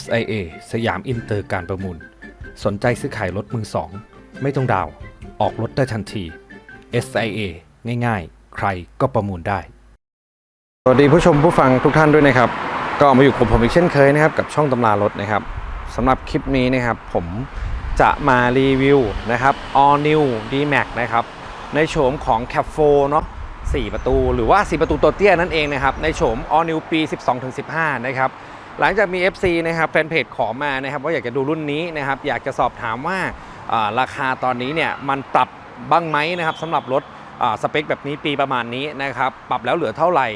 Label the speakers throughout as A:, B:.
A: SIA สยามอินเตอร์การประมูล สนใจซื้อขายรถมือสอง ไม่ต้องดาว ออกรถได้ทันที SIA ง่ายๆ ใครก็ประมูลได้ สวัสดีผู้ชมผู้ฟังทุกท่านด้วยนะครับ ก็มาอยู่กับผมอีกเช่นเคยนะครับ กับช่องตำรารถนะครับสำหรับคลิปนี้นะครับ ผมจะมารีวิวนะครับ All New D-Max นะครับ ในโฉมของ Cap 4เนาะ4 ประตูหรือว่า 4 ประตูตัวเตี้ยนั่นเองนะครับ ในโฉม All New ปี 12-15 นะครับ หลังจากมี FC นะครับแฟนเพจขอมานะครับว่าอยากจะดูรุ่นนี้นะครับอยากจะสอบถามว่าราคาตอนนี้เนี่ยมันปรับบ้างไหมนะครับสำหรับรถสเปคแบบนี้ปีประมาณนี้นะครับปรับแล้วเหลือเท่าไหร่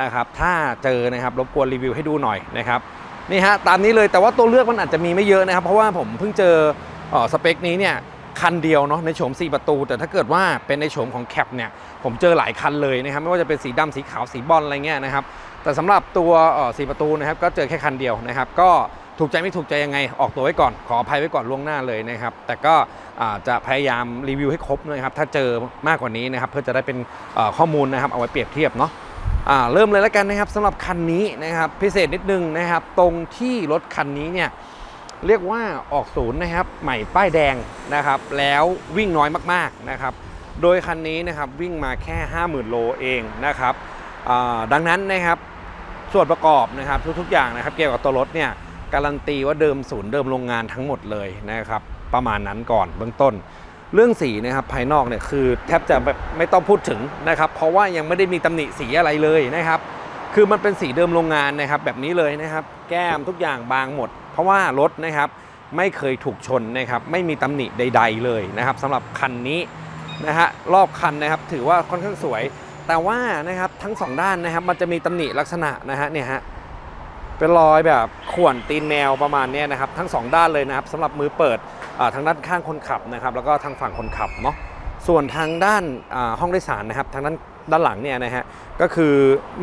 A: นะครับถ้าเจอนะครับรบกวนรีวิวให้ดูหน่อยนะครับนี่ฮะตามนี้เลยแต่ว่าตัวเลือกมันอาจจะมีไม่เยอะนะครับ เพราะว่าผมเพิ่งเจออสเปคนี้เนี่ย คันเดียวเนาะในโฉม 4 ประตู แต่ถ้าเกิดว่าเป็นในโฉมของแคปเนี่ยผมเจอหลายคันเลยนะครับไม่ว่าจะเป็นสีดำสีขาวสีบอลอะไรเงี้ยนะครับแต่สำหรับตัวเอ่อสีประตูนะครับก็เจอแค่คันเดียวนะครับก็ถูกใจไม่ถูกใจยังไงออกตัวไว้ก่อนขออภัยไว้ก่อนล่วงหน้าเลยนะครับแต่ก็จะพยายามรีวิวให้ครบนะครับถ้าเจอมากกว่านี้นะครับเพื่อจะได้เป็นข้อมูลนะครับเอาไว้เปรียบเทียบเนาะเริ่มเลยแล้วกันนะครับสำหรับคันนี้นะครับพิเศษนิดนึงนะครับตรงที่รถคันนี้เนี่ย เรียกว่าออกศูนย์นะครับ ใหม่ป้ายแดงนะครับ แล้ววิ่งน้อยมากๆนะครับ โดยคันนี้นะครับวิ่งมาแค่ 50,000 โลเองนะครับดังนั้นนะครับส่วนประกอบนะครับทุกๆอย่างนะครับเกี่ยวกับตัวรถเนี่ยการันตีว่าเดิมศูนย์เดิมโรงงานทั้งหมดเลยนะครับประมาณนั้นก่อนเบื้องต้น เรื่องสีนะครับภายนอกเนี่ยคือแทบจะไม่ไม่ต้องพูดถึงนะครับ เพราะว่ายังไม่ได้มีตำหนิสีอะไรเลยนะครับ คือมันเป็นสีเดิมโรงงานนะครับแบบนี้เลยนะครับ แก้มทุกอย่างบางหมด เพราะว่ารถนะครับไม่เคยถูกชนนะครับไม่มีตำหนิใด ๆ เลยนะครับสำหรับคันนี้นะฮะรอบคันนะครับถือว่าค่อนข้างสวย แต่ว่านะครับทั้งสองด้านนะครับมันจะมีตำหนิลักษณะนะฮะเนี่ยฮะเป็นรอยแบบข่วนตีนแมวประมาณนี้นะครับทั้งสองด้านเลยนะครับสำหรับมือเปิดอ่าทางด้านข้างคนขับนะครับแล้วก็ทางฝั่งคนขับเนาะส่วนทางด้านอ่าห้องโดยสารนะครับทางด้าน ด้านหลังเนี่ยนะฮะก็คือ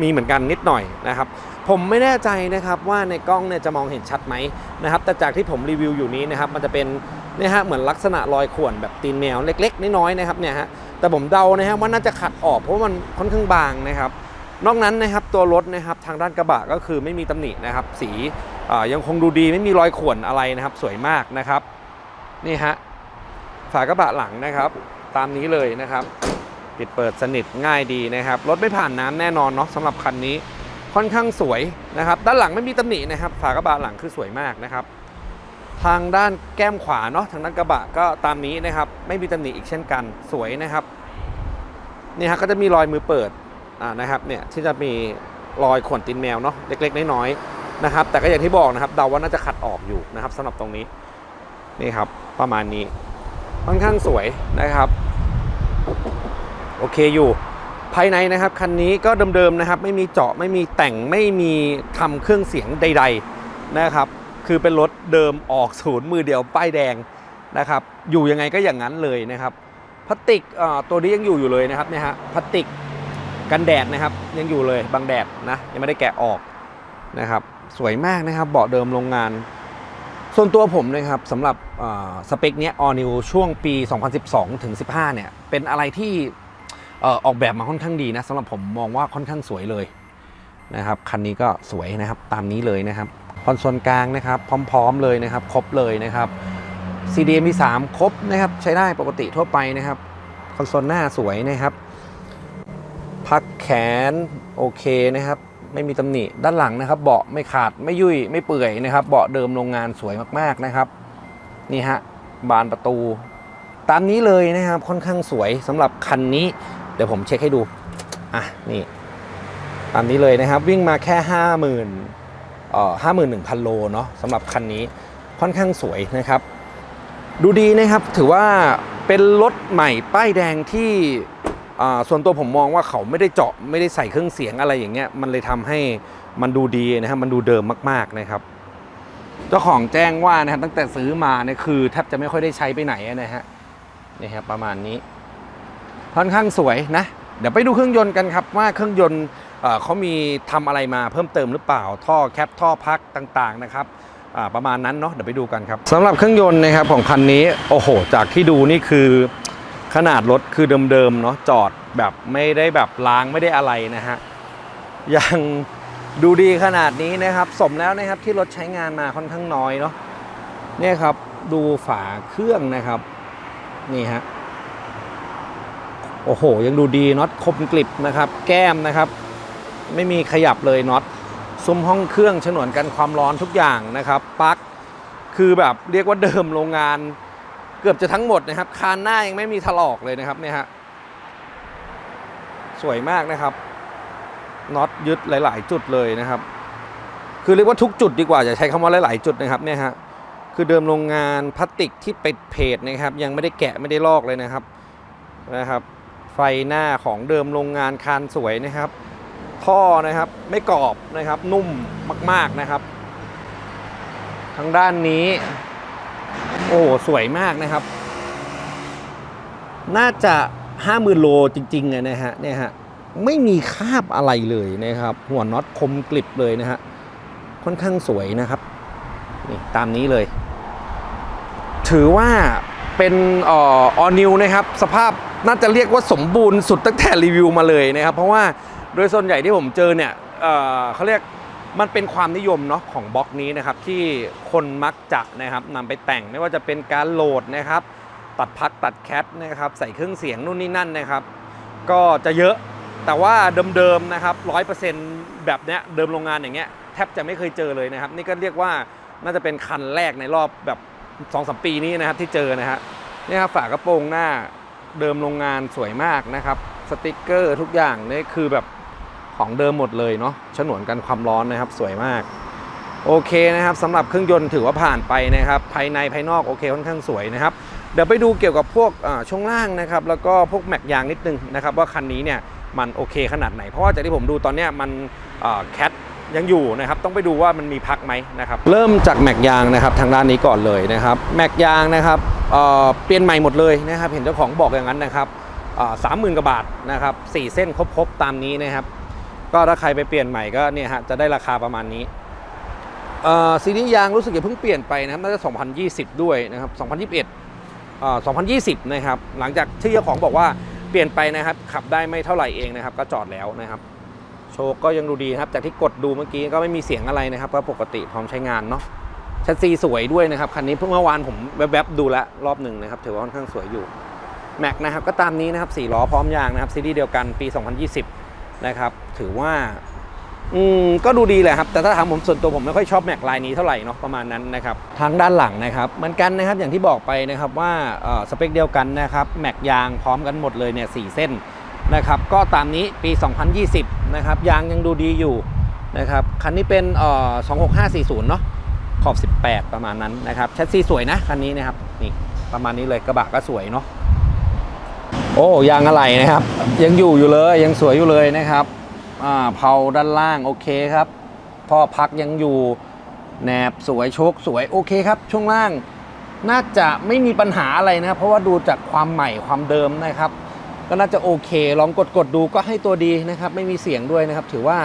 A: มีเหมือนกันนิดหน่อยนะครับผมไม่แน่ใจนะครับว่าในกล้องเนี่ยจะมองเห็นชัดไหมนะครับแต่จากที่ผมรีวิวอยู่นี้นะครับมันจะเป็นเนี่ยฮะเหมือนลักษณะรอยข่วนแบบตีนแมวเล็ก ๆ น้อยๆนะครับเนี่ยฮะแต่ผมเดานะฮะว่าน่าจะขัดออกเพราะมันค่อนข้างบางนะครับนอกนั้นนะครับตัวรถนะครับทางด้านกระบะก็คือไม่มีตำหนินะครับสียังคงดูดีไม่มีรอยข่วนอะไรนะครับสวยมากนะครับนี่ฮะฝากระบะหลังนะครับ ตามนี้เลยนะครับ ปิดเปิดสนิทง่ายดีนะครับ รถไม่ผ่านน้ำแน่นอนเนาะสำหรับคันนี้ค่อนข้างสวยนะครับ ด้านหลังไม่มีตำหนินะครับ ฝากระบะหลังคือสวยมากนะครับ ทางด้านแก้มขวาเนาะทางด้านกระบะก็ตามนี้นะครับ ไม่มีตำหนิอีกเช่นกันสวยนะครับนี่ฮะก็จะมีรอยมือเปิดอ่านะครับเนี่ยที่จะมีรอยข่วนตีนแมวเนาะเล็กๆน้อยๆนะครับ แต่ก็อย่างที่บอกนะครับเดาว่าน่าจะขัดออกอยู่นะครับสำหรับตรงนี้นี่ครับประมาณนี้ค่อนข้างสวยนะครับ โอเคอยู่ ภายในนะครับคันนี้ก็เดิมๆนะครับ ไม่มีเจาะไม่มีแต่งไม่มีทำเครื่องเสียงใด ๆนะครับ คือเป็นรถเดิมออกศูนย์มือเดียวป้ายแดงนะครับ อยู่ยังไงก็อย่างนั้นเลยนะครับพลาสติกตัวนี้ยังอยู่อยู่เลยนะครับเนี่ยฮะพลาสติกกันแดดนะครับ ยังอยู่เลยบังแดดนะยังไม่ได้แกะออกนะครับ สวยมากนะครับเบาะเดิมโรงงาน ส่วนตัวผมนะครับสำหรับสเปคเนี้ย All New ช่วงปี 2012ถึง15เนี่ยเป็นอะไรที่ ออกแบบมาค่อนข้างดีนะสำหรับผมมองว่าค่อนข้างสวยเลยนะครับคันนี้ก็สวยนะครับตามนี้เลยนะครับคอนโซลกลางนะครับพร้อม ๆ เลยนะครับ ครบเลยนะครับ CDM มี3ครบนะครับใช้ได้ปกติทั่วไปนะครับคอนโซลหน้าสวยนะครับ พักแขนโอเคนะครับ ไม่มีตำหนิด้านหลังนะครับ เบาะไม่ขาดไม่ยุ่ยไม่เปื่อยนะครับ เบาะเดิมโรงงานสวยมากๆนะครับนี่ฮะบานประตู ตามนี้เลยนะครับค่อนข้างสวยสำหรับคันนี้ เดี๋ยวผมเช็คให้ดู อะ นี่ ตามนี้เลยนะครับ วิ่งมาแค่ห้าหมื่นเอ่อห้าหมื่นหนึ่งพันโลเนาะสำหรับคันนี้ค่อนข้างสวยนะครับ ดูดีนะครับถือว่าเป็นรถใหม่ป้ายแดงที่ส่วนตัวผมมองว่าเขาไม่ได้เจาะไม่ได้ใส่เครื่องเสียงอะไรอย่างเงี้ยมันเลยทำให้มันดูดีนะครับมันดูเดิมมากๆนะครับ เจ้าของแจ้งว่านะครับตั้งแต่ซื้อมาเนี่ยคือแทบจะไม่ค่อยได้ใช้ไปไหนนะฮะนี่ครับประมาณนี้ ค่อนข้างสวยนะ เดี๋ยวไปดูเครื่องยนต์กันครับว่าเครื่องยนต์เขามีทำอะไรมาเพิ่มเติมหรือเปล่า ท่อแคปท่อพักต่างๆนะครับประมาณนั้นเนาะเดี๋ยวไปดูกันครับสำหรับเครื่องยนต์นะครับของคันนี้โอ้โห จากที่ดูนี่คือขนาดรถคือเดิมๆเนาะจอดแบบไม่ได้แบบล้างไม่ได้อะไรนะฮะยังดูดีขนาดนี้นะครับ สมแล้วนะครับที่รถใช้งานมาค่อนข้างน้อยเนาะเนี่ยครับดูฝาเครื่องนะครับ นี่ฮะ โอ้โห ยังดูดีน็อตคมกริบนะครับ แก้มนะครับ ไม่มีขยับเลยน็อตซุ้มห้องเครื่องฉนวนกันความร้อนทุกอย่างนะครับปลั๊กคือแบบเรียกว่าเดิมโรงงานเกือบจะทั้งหมดนะครับ คานหน้ายังไม่มีถลอกเลยนะครับเนี่ยฮะสวยมากนะครับน็อตยึดหลาย ๆ จุดเลยนะครับ คือเรียกว่าทุกจุดดีกว่าอย่าใช้คำว่าหลาย ๆ จุดนะครับเนี่ยฮะคือเดิมโรงงานพลาสติกที่เป็นเพจนะครับ ยังไม่ได้แกะไม่ได้ลอกเลยนะครับนะครับ ไฟหน้าของเดิมโรงงานคานสวยนะครับ ท่อนะครับไม่กรอบนะครับนุ่มมากๆนะครับ ทางด้านนี้ โอ้สวยมากนะครับ น่าจะห้าหมื่นโลจริงๆเลยนะฮะเนี่ยฮะไม่มีคราบอะไรเลยนะครับ หัวน็อตคมกลิบเลยนะฮะค่อนข้างสวยนะครับนี่ตามนี้เลย ถือว่าเป็นอ่ออนิวนะครับ สภาพ น่าจะเรียกว่าสมบูรณ์สุดตั้งแต่รีวิวมาเลยนะครับ เพราะว่าโดยส่วนใหญ่ที่ผมเจอเนี่ยเเขาเรียกมันเป็นความนิยมเนาะของบล็อกนี้นะครับที่คนมักจะนะครับนำไปแต่งไม่ว่าจะเป็นการโหลดนะครับ ตัดพักตัดแคทนะครับใส่เครื่องเสียงนู่นนี่นั่นนะครับ ก็จะเยอะแต่ว่าเดิมๆนะครับร้อยเปอร์เซ็นต์แบบเนี้ยเดิมโรงงานอย่างเงี้ยแทบจะไม่เคยเจอเลยนะครับ นี่ก็เรียกว่าน่าจะเป็นคันแรกในรอบแบบ2อสปีนี้นะครับที่เจอนะฮะนี่ครับฝากระโปรงหน้า เดิมโรงงานสวยมากนะครับสติกเกอร์ทุกอย่างนี่คือแบบของเดิมหมดเลยเนาะฉนวนกันความร้อนนะครับสวยมาก โอเคนะครับสำหรับเครื่องยนต์ถือว่าผ่านไปนะครับ ภายในภายนอกโอเคค่อนข้างสวยนะครับ เดี๋ยวไปดูเกี่ยวกับพวกช่วงล่างนะครับ แล้วก็พวกแม็กยางนิดนึงนะครับ ว่าคันนี้เนี่ยมันโอเคขนาดไหน เพราะว่าจากที่ผมดูตอนเนี้ยมันแคท ยังอยู่นะครับต้องไปดูว่ามันมีพักไหมนะครับเริ่มจากแม็กยางนะครับทางด้านนี้ก่อนเลยนะครับแม็กยางนะครับเเปลี่ยนใหม่หมดเลยนะครับเห็นเจ้าของบอกอย่างนั้นนะครับสามหมื่นกว่าบาทนะครับสี่เส้นครบๆตามนี้นะครับก็ถ้าใครไปเปลี่ยนใหม่ก็เนี่ยฮะจะได้ราคาประมาณนี้ซีรีส์ยางรู้สึกจะเพิ่งเปลี่ยนไปนะครับน่าจะ 2020 ด้วยนะครับ 2021เอ่อ2020 นะครับ หลังจากที่เจ้าของบอกว่าเปลี่ยนไปนะครับ ขับได้ไม่เท่าไหร่เองนะครับ ก็จอดแล้วนะครับ โชว์ก็ยังดูดีครับ จากที่กดดูเมื่อกี้ก็ไม่มีเสียงอะไรนะครับ ก็ปกติพร้อมใช้งานเนาะชัดซีสวยด้วยนะครับ คันนี้เพิ่งเมื่อวานผมแวบๆดูแล้วรอบหนึ่งนะครับถือว่าค่อนข้างสวยอยู่แม็กนะครับก็ตามนี้นะครับ4ล้อพร้อมยางนะครับซีรีส์เดียวกันปี 2020 นะครับ ถือว่าอืมก็ดูดีแหละครับ แต่ถ้าถามผมส่วนตัวผมไม่ค่อยชอบแม็กลายนี้เท่าไหร่เนาะประมาณนั้นนะครับทางด้านหลังนะครับเหมือนกันนะครับอย่างที่บอกไปนะครับว่าเออสเปคเดียวกันนะครับแม็กยางพร้อมกันหมดเลยเนี่ยสเส้น นะครับก็ตามนี้ปี 2020 นะครับยางยังดูดีอยู่นะครับคันนี้เป็นเอ่อ26540 เนาะขอบ 18 ประมาณนั้นนะครับแชสซีสวยนะคันนี้นะครับนี่ประมาณนี้เลยกระบะก็สวยเนาะโอ้ยางอะไรนะครับ ยังอยู่อยู่เลยยังสวยอยู่เลยนะครับอ่าเผาด้านล่างโอเคครับท่อพักยังอยู่แหนบสวยโชคสวยโอเคครับ ช่วงล่างน่าจะไม่มีปัญหาอะไรนะเพราะว่าดูจากความใหม่ความเดิมนะครับ ก็น่าจะโอเค ลองกดกดดูก็ให้ตัวดีนะครับ ไม่มีเสียงด้วยนะครับ ถือว่า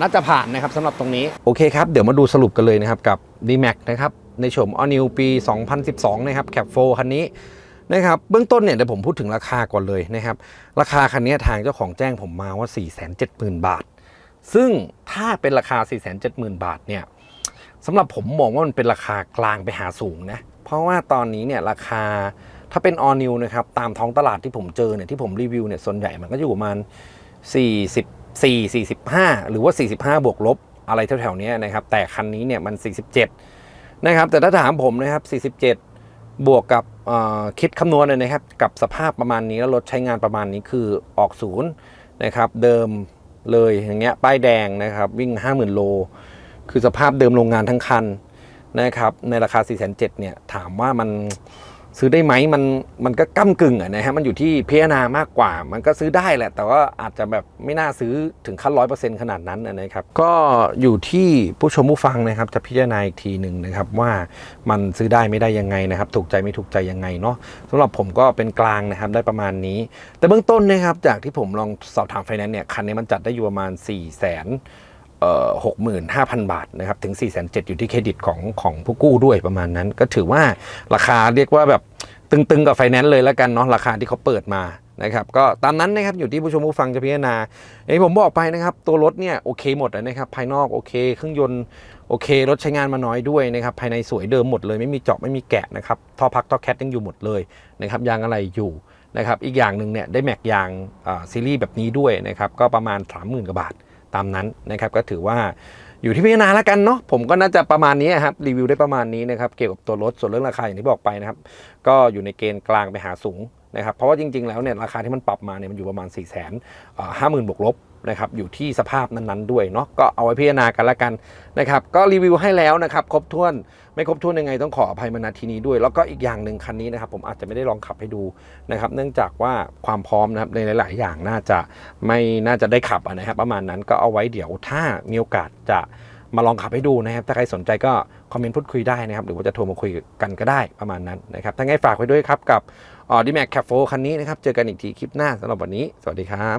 A: น่าจะผ่านนะครับสำหรับตรงนี้ โอเคครับ เดี๋ยวมาดูสรุปกันเลยนะครับกับ D-Max นะครับในโฉม All New ปี 2012 นะครับ Cap 4คันนี้นะครับเบื้องต้นเนี่ยเดี๋ยวผมพูดถึงราคาก่อนเลยนะครับ ราคาคันนี้ทางเจ้าของแจ้งผมมาว่า 470,000 บาท ซึ่งถ้าเป็นราคา 470,000 บาทเนี่ยสำหรับผมมองว่ามันเป็นราคากลางไปหาสูงนะเพราะว่าตอนนี้เนี่ยราคา ถ้าเป็น all new นะครับ ตามท้องตลาดที่ผมเจอเนี่ยที่ผมรีวิวเนี่ยส่วนใหญ่มันก็อยู่ประมาณ 44 45 หรือว่า 45 บวกลบอะไรแถวๆนี้นะครับ แต่คันนี้เนี่ยมัน 47 นะครับ แต่ถ้าถามผมนะครับ 47 บวกกับคิดคำนวณเลยนะครับ กับสภาพประมาณนี้แล้วรถใช้งานประมาณนี้คือออกศูนย์นะครับ เดิมเลยอย่างเงี้ยป้ายแดงนะครับ วิ่ง 50,000 โล คือสภาพเดิมโรงงานทั้งคันนะครับ ในราคา 4 7 0 0เนี่ยถามว่ามัน ซื้อได้ไหมมันมันก็ก้ากึ่งอะนะฮะมันอยู่ที่พิจารณามากกว่า มันก็ซื้อได้แหละ แต่ว่าอาจจะแบบไม่น่าซื้อถึงขั้นร้อยเปอร์เซ็นต์ขนาดนั้นนะครับ ก็อยู่ที่ผู้ชมผู้ฟังนะครับ จะพิจารณาอีกทีหนึ่งนะครับ ว่ามันซื้อได้ไม่ได้ยังไงนะครับ ถูกใจไม่ถูกใจยังไงเนาะสำหรับผมก็เป็นกลางนะครับได้ประมาณนี้ แต่เบื้องต้นนะครับจากที่ผมลองสอบถามไฟแนนซ์เนี่ยคันนี้มันจัดได้อยู่ประมาณ4 0 0 0 0 0 หกหมื่นห้าพันบาทนะครับถึง4ี่แสนเอยู่ที่เครดิตของของผู้กู้ด้วยประมาณนั้น ก็ถือว่าราคาเรียกว่าแบบตึงๆกับไฟแนนซ์เลยแล้วกันเนาะราคาที่เขาเปิดมา
B: นะครับก็ตามนั้นนะครับอยู่ที่ผู้ชมผู้ฟังจะพิจารณาอย่างที่ผมบอกไปนะครับ ตัวรถเนี่ยโอเคหมดนะครับภายนอกโอเค เครื่องยนต์โอเค รถใช้งานมาน้อยด้วยนะครับภายในสวยเดิมหมดเลยไม่มีเจาะไม่มีแกะนะครับท่อพักท่อแคทยังอยู่หมดเลยนะครับยางอะไรอยู่นะครับอีกอย่างหนึ่งเนี่ยได้แม็กยางซีรีส์แบบนี้ด้วยนะครับก็ประมาณ 30,000กว่าบาท ตามนั้นนะครับก็ถือว่าอยู่ที่พิจารณาแล้วกันเนาะผมก็น่าจะประมาณนี้ครับรีวิวได้ประมาณนี้นะครับเกี่ยวกับตัวรถส่วนเรื่องราคาอย่างที่บอกไปนะครับก็อยู่ในเกณฑ์กลางไปหาสูงนะครับเพราะว่าจริง ๆ แล้วเนี่ยราคาที่มันปรับมาเนี่ยมันอยู่ประมาณ4 5 0 0 0 0ห้าหมื่นบวกลบนะครับอยู่ที่สภาพนั้นๆด้วยเนาะก็เอาไว้พิจารณากันละกันนะครับก็รีวิวให้แล้วนะครับครบถ้วน ไม่ครบถ้วนยังไงต้องขออภัยมาณทีนี้ด้วย แล้วก็อีกอย่างหนึ่งคันนี้นะครับผมอาจจะไม่ได้ลองขับให้ดูนะครับเนื่องจากว่าความพร้อมนะครับในหลาย ๆ อย่างน่าจะไม่น่าจะได้ขับนะครับประมาณนั้นก็เอาไว้เดี๋ยวถ้ามีโอกาสจะมาลองขับให้ดูนะครับ ถ้าใครสนใจก็คอมเมนต์พูดคุยได้นะครับ หรือว่าจะโทรมาคุยกันก็ได้ประมาณนั้นนะครับ ถ้าไงฝากไว้ด้วยครับกับออดีแม็กแคปโฟคันนี้นะครับ เจอกันอีกทีคลิปหน้าสำหรับวันนี้ สวัสดีครับ